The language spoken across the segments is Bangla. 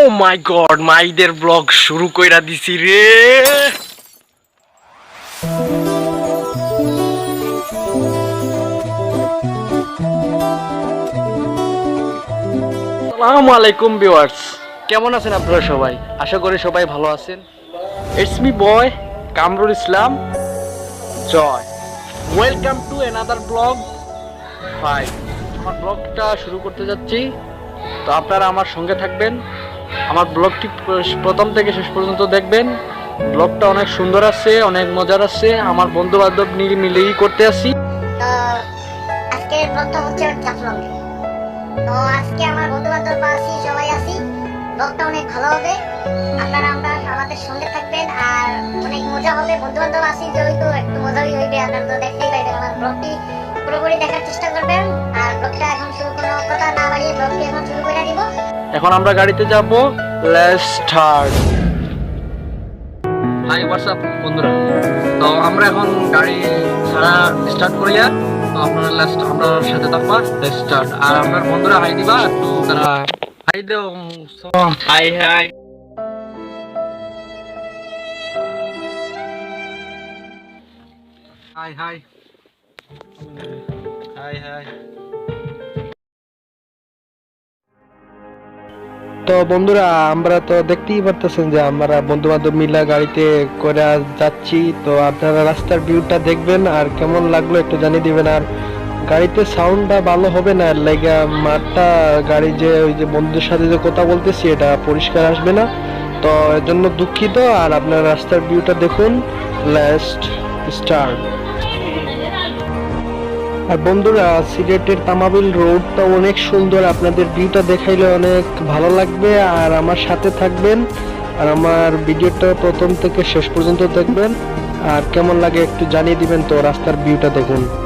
ও মাই গড, মাইদের ব্লগ শুরু কইরা দিছি রে। আসসালামু আলাইকুম ভিউয়ার্স। কেমন আছেন আপনারা সবাই? আশা করি সবাই ভালো আছেন। It's me boy Kamrul Islam. Joy. Welcome to another vlog five আমার ব্লগটা শুরু করতে যাচ্ছি। তো আপনারা আমার সঙ্গে থাকবেন। আমার ব্লগটি প্রথম থেকে শেষ পর্যন্ত দেখবেন। ব্লগটা অনেক সুন্দর আছে, অনেক মজার আছে। আমার বন্ধু বান্ধব মিলেই করতে আসি। আমার আর অনেক মজা চেষ্টা করবেন। আর ব্লগটা এখন শুরু কথা না বাড়িয়ে ব্লগটি এখন শুরু করে দিব। এখন আমরা গাড়িতে যাব। লেটস স্টার্ট হাই হোয়াটসঅ্যাপ বন্ধুরা? তো আমরা এখন গাড়ি ছাড়া স্টার্ট করিয়া তো আপনারা লাস্ট আমরা সাথে থাকবা লেটস স্টার্ট আর আপনার বন্ধুরা হাই দিবা একটু তারা হাই দেও। Hi hi hi hi hi hi তো বন্ধুরা, আমরা তো দেখতেই পারতেছেন যে আমরা বন্ধু বান্ধব মিলা গাড়িতে করে যাচ্ছি। তো আপনারা রাস্তার ভিউটা দেখবেন আর কেমন লাগল একটু জানিয়ে দিবেন। আর গাড়িতে সাউন্ডটা ভালো হবে না লাইগা মাঠটা, গাড়ি যে ওই যে বন্ধুদের সাথে যে কথা বলতেছি, এটা পরিষ্কার আসবে না। তো এর জন্য দুঃখিত, আর আপনার রাস্তার ভিউটা দেখুন। লাস্ট স্টার্ট আর বন্ধুরা, সিলেটের তামাবিল রোডটা অনেক সুন্দর। আপনাদের ভিউটা দেখাইলে অনেক ভালো লাগবে। আর আমার সাথে থাকবেন। আর আমার ভিডিওটা প্রথম থেকে শেষ পর্যন্ত দেখবেন। আর কেমন লাগে একটু জানিয়ে দিবেন তো, রাস্তার ভিউটা দেখুন।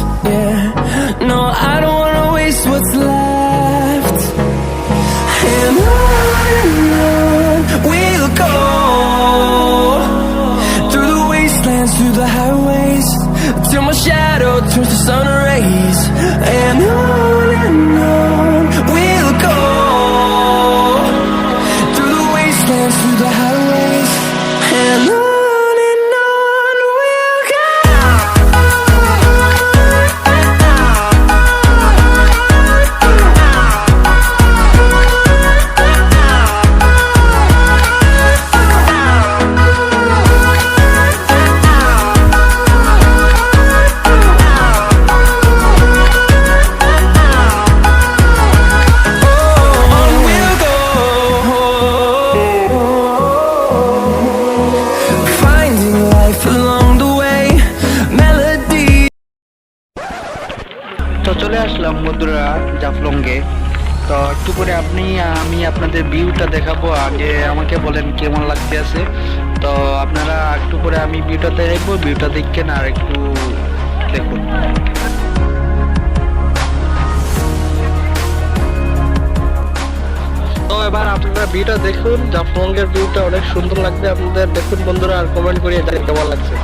ভিউটা দেখাবো। আগে আমাকে বলেন কেমন লাগতে আছে। তো আপনারা একটু করে আমি ভিউটা দেখব ভিউটা দেখেন আর একটু দেখুন। তো এবার আপনারা ভিউটা দেখুন জাফলংয়ের ভিউটা অনেক সুন্দর লাগবে। আপনাদের দেখুন বন্ধুরা, আর কমেন্ট করিয়ে জানি কেমন লাগছে।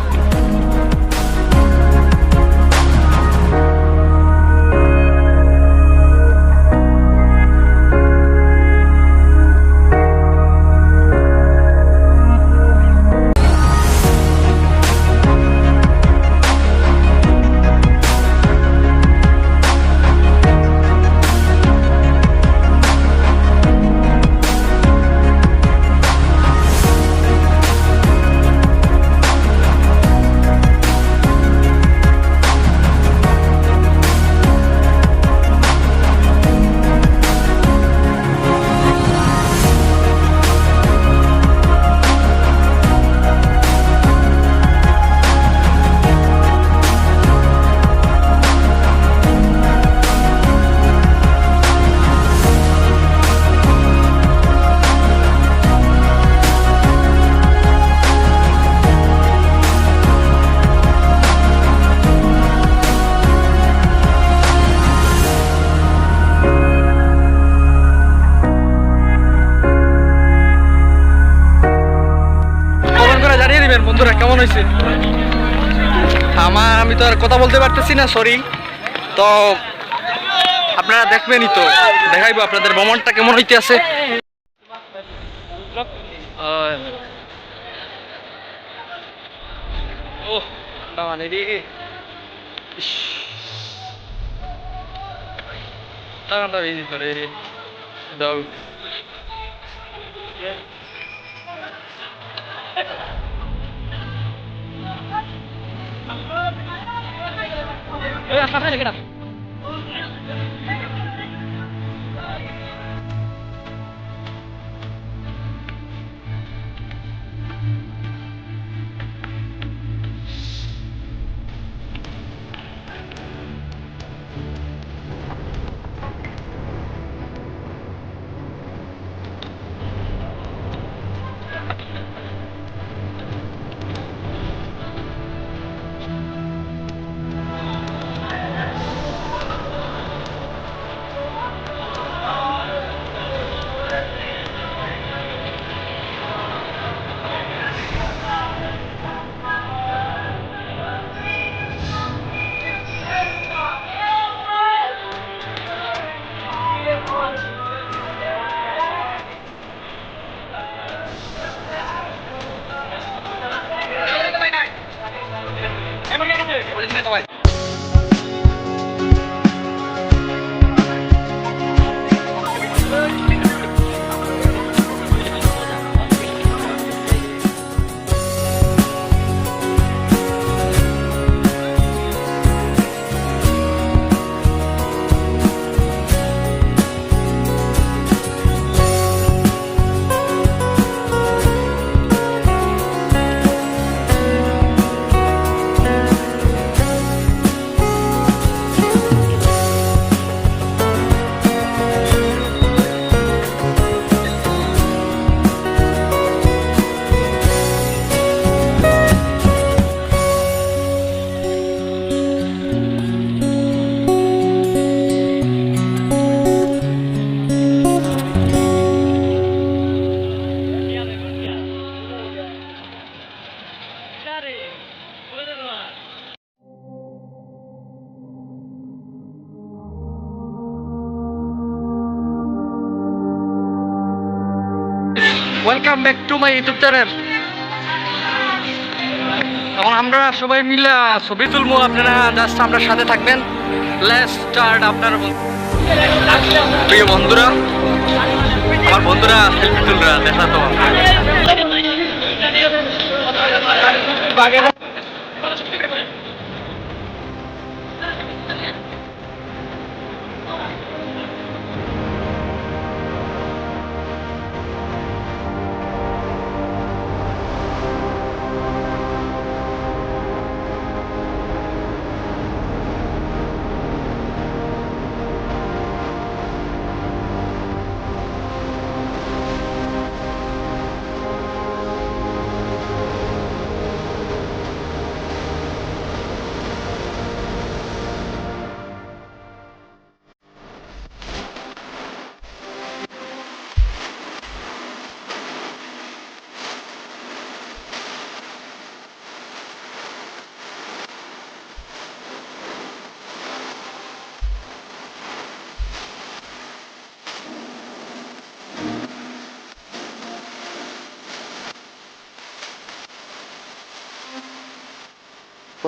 কেমন হয়েছে। আমার আমি তো আর কথা বলতে পারতেছি না সরি তো আপনারা দেখবেনই তো, দেখাইবো আপনাদের ভ্রমণটা কেমন হইতে আছে ও রে। টাকাটা বেশি করে দাও। আপনার welcome back to my YouTube channel এখন আমরা সবাই মিলে ছবি তুলবো আপনারা। জাস্ট আমরা সাথে থাকবেন। লেস স্টার্ট আপনার প্রিয় বন্ধুরা, আমার বন্ধুরা সেলফি তুলরা, দেখা তো।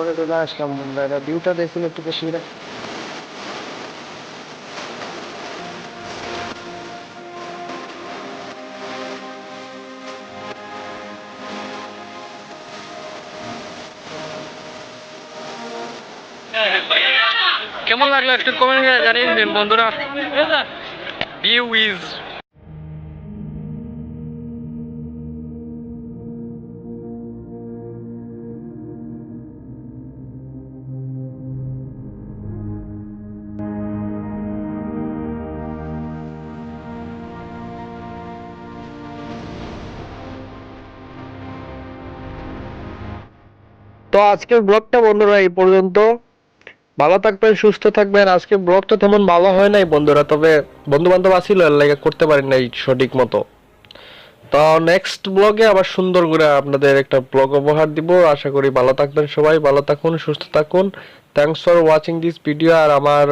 পরে তো আসলাম ভিউটা দেখুন একটু বেশি কেমন লাগল একটু কমেন্ট জানিয়ে দিন বন্ধুরা। ভিউ ইজ আজকের ব্লগটা বন্ধুরা এই পর্যন্ত। ভালো থাকবেন, সুস্থ থাকবেন। আজকে ব্লগটা তেমন ভালো হয় নাই বন্ধুরা, তবে বন্ধু বান্ধব আসিল করতে পারি নাই সঠিক মতো। তো নেক্সট ব্লগে আবার সুন্দর করে আপনাদের একটা ব্লগ উপহার দিব। আশা করি ভালো থাকবেন সবাই, ভালো থাকুন, সুস্থ থাকুন। Thanks for watching this video আর আমার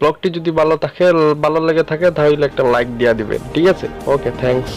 ব্লগটি যদি ভালো থাকে, ভালো লেগে থাকে, তাহলে একটা লাইক দিয়া দিবেন, ঠিক আছে? Okay thanks